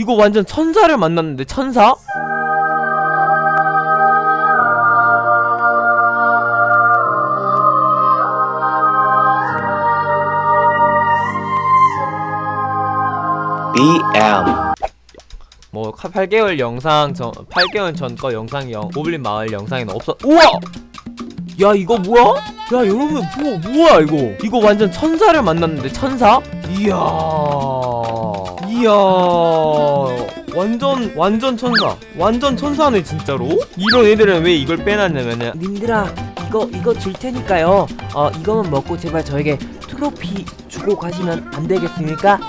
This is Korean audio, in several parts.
이거 완전 천사를 만났는데 천사? BM 뭐 8개월 영상 전 8개월 전 거 영상이 영 고블린 마을 영상에는 없어. 우와! 야 이거 뭐야? 야 여러분 뭐 뭐야 이거? 이거 완전 천사를 만났는데 천사? 이야 이야 완전 완전 천사. 완전 천사네 진짜로? 이런 애들은 왜 이걸 빼놨냐면은. 님들아 이거 이거 줄 테니까요. 어 이거만 먹고 제발 저에게 트로피 주고 가시면 안 되겠습니까?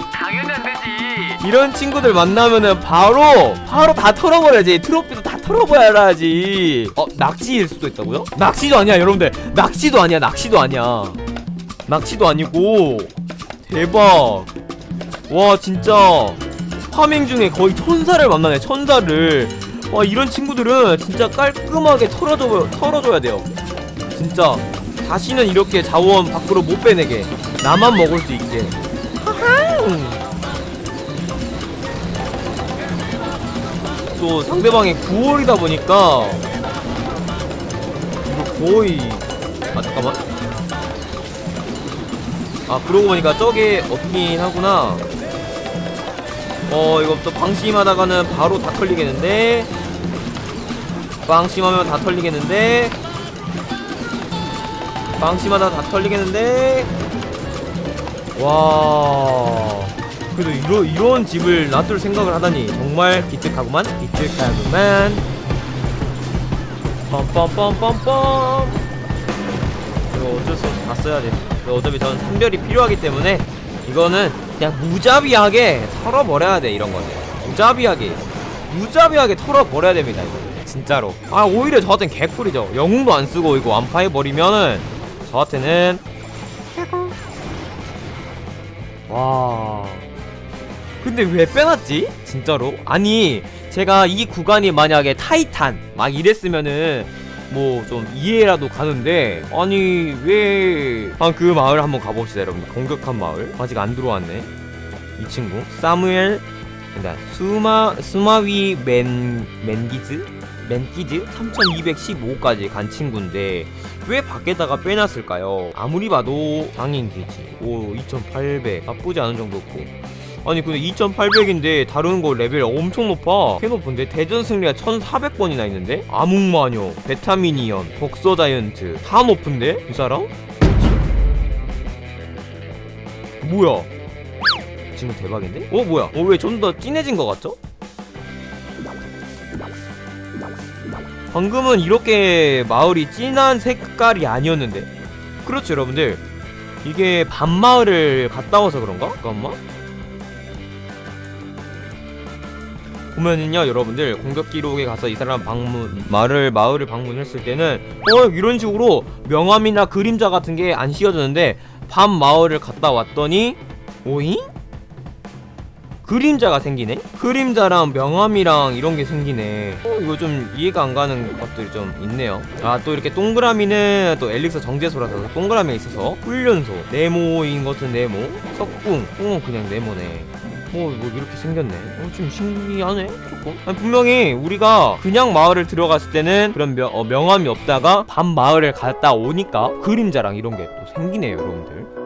이런 친구들 만나면은 바로 바로 다 털어버려야지. 트로피도 다 털어버려야지. 어 낚시일 수도 있다고요? 낚시도 아니야 여러분들. 낚시도 아니야 낚시도 아니야. 낚시도 아니고 대박 와 진짜. 파밍 중에 거의 천사를 만나네 천사를. 와 이런 친구들은 진짜 깔끔하게 털어줘 털어줘야 돼요. 진짜. 다시는 이렇게 자원 밖으로 못 빼내게. 나만 먹을 수 있게. 또 상대방이 9월이다 보니까 이거 거의 아 잠깐만 아 그러고 보니까 저게 없긴 하구나. 어 이거 또 방심하다가는 바로 다 털리겠는데? 방심하면 다 털리겠는데? 방심하다 다 털리겠는데? 와. 그래도 이런 이런 집을 놔둘 생각을 하다니 정말 기특하구만 기특하구만. 빰빰빰빰빰. 이거 어쩔 수 없이 다 써야 돼 어차피 저는 선별이 필요하기 때문에 이거는 그냥 무자비하게 털어버려야 돼 이런 거는. 무자비하게. 무자비하게 털어버려야 됩니다 이거 진짜로. 아 오히려 저한텐 개꿀이죠. 영웅도 안 쓰고 이거 완파해버리면은 저한테는 와. 근데 왜 빼놨지? 진짜로? 아니 제가 이 구간이 만약에 타이탄 막 이랬으면은 뭐 좀 이해라도 가는데 아니 왜 아 그 마을 한번 가봅시다 여러분. 공격한 마을. 아직 안 들어왔네. 이 친구. 사무엘 일단 수마 수마위 맨 맨기즈? 맨기즈? 3215까지 간 친구인데 왜 밖에다가 빼놨을까요? 아무리 봐도 장인 기지. 오 2800 나쁘지 않은 정도고 아니 근데 2800인데 다른 거 레벨 엄청 높아 꽤 높은데 대전 승리가 1400번이나 있는데 암흑마녀 베타미니언 복서 자이언트 다 높은데 이 사람? 뭐야 지금 대박인데? 어 뭐야 어 왜 좀 더 진해진 것 같죠? 방금은 이렇게 마을이 진한 색깔이 아니었는데 그렇죠 여러분들 이게 밤마을을 갔다 와서 그런가? 잠깐만 보면은요 여러분들 공격 기록에 가서 이 사람 방문 마을 마을을 방문했을 때는 어 이런 식으로 명함이나 그림자 같은 게 안 씌워졌는데 밤 마을을 갔다 왔더니 오잉? 그림자가 생기네? 그림자랑 명함이랑 이런 게 생기네. 어, 이거 좀 이해가 안 가는 것들이 좀 있네요. 아, 또 이렇게 동그라미는 또 엘릭서 정제소라서 동그라미에 있어서 훈련소, 네모인 것은 네모, 석궁, 궁은 그냥 네모네. 뭐, 뭐 이렇게 생겼네. 어, 좀 신기하네. 조금. 아니, 분명히 우리가 그냥 마을을 들어갔을 때는 그런 명, 어, 명함이 없다가 밤 마을을 갔다 오니까 그림자랑 이런 게 또 생기네요, 여러분들.